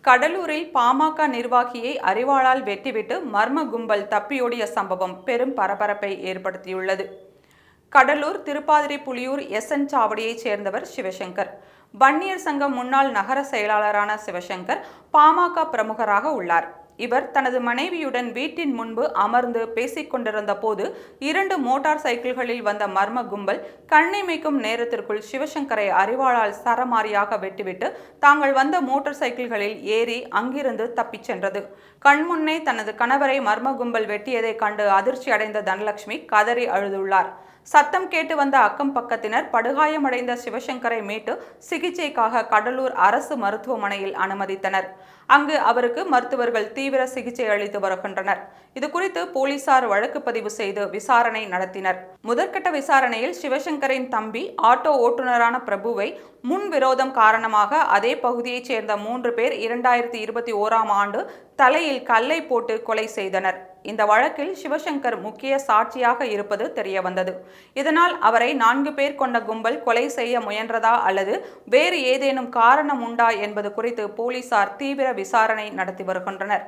கடலூரில் பாமக நிர்வாகியை அறிவாளால் வெட்டிவிட்டு மர்ம கும்பல் தப்பியோடிய சம்பவம் பெரும் பரபரப்பை ஏற்படுத்தியுள்ளது. கடலூர் திருப்பாதிரி புலியூர் எஸ். என். சாவடியைச் சேர்ந்தவர் சிவசங்கர். வன்னியர் சங்கம் முன்னாள் நகர செயலாளரான சிவசங்கர் பாமக பிரமுகராக உள்ளார். இவர் தனது மனைவியுடன் வீட்டின் முன்பு அமர்ந்து பேசிக் கொண்டிருந்த போது இரண்டு மோட்டார் சைக்கிள்களில் வந்த மர்ம கும்பல் கண்ணிமைக்கும் நேரத்திற்குள் சிவசங்கரை அறிவாளால் சரமாரியாக வெட்டிவிட்டு தாங்கள் வந்த மோட்டார் சைக்கிள்களில் ஏறி அங்கிருந்து தப்பிச் சென்றது. கண்முன்னே தனது கணவரை மர்ம கும்பல் வெட்டியதைக் கண்டு அதிர்ச்சி அடைந்த தனலட்சுமி கதறி அழுதுள்ளார். சத்தம் கேட்டு வந்த அக்கம் பக்கத்தினர் படுகாயமடைந்த சிவசங்கரை மீட்டு சிகிச்சைக்காக கடலூர் அரசு மருத்துவமனையில் அனுமதித்தனர். அங்கு அவருக்கு மருத்துவர்கள் தீ தீவிர சிகிச்சை அளித்து வருகின்றனர். இதுகுறித்து போலீசார் வழக்கு பதிவு செய்து விசாரணை நடத்தினர். முதற்கட்ட விசாரணையில் சிவசங்கரின் தம்பி ஆட்டோ ஓட்டுநரான பிரபுவை முன் விரோதம் காரணமாக அதே பகுதியைச் சேர்ந்த மூன்று பேர் இரண்டாயிரத்தி இருபத்தி ஓராம் ஆண்டு தலையில் கல்லை போட்டு கொலை செய்தனர். இந்த வழக்கில் சிவசங்கர் முக்கிய சாட்சியாக இருப்பது தெரியவந்தது. இதனால் அவரை நான்கு பேர் கொண்ட கும்பல் கொலை செய்ய முயன்றதா அல்லது வேறு ஏதேனும் காரணம் உண்டா என்பது குறித்து போலீசார் தீவிர விசாரணை நடத்தி வருகின்றனர்.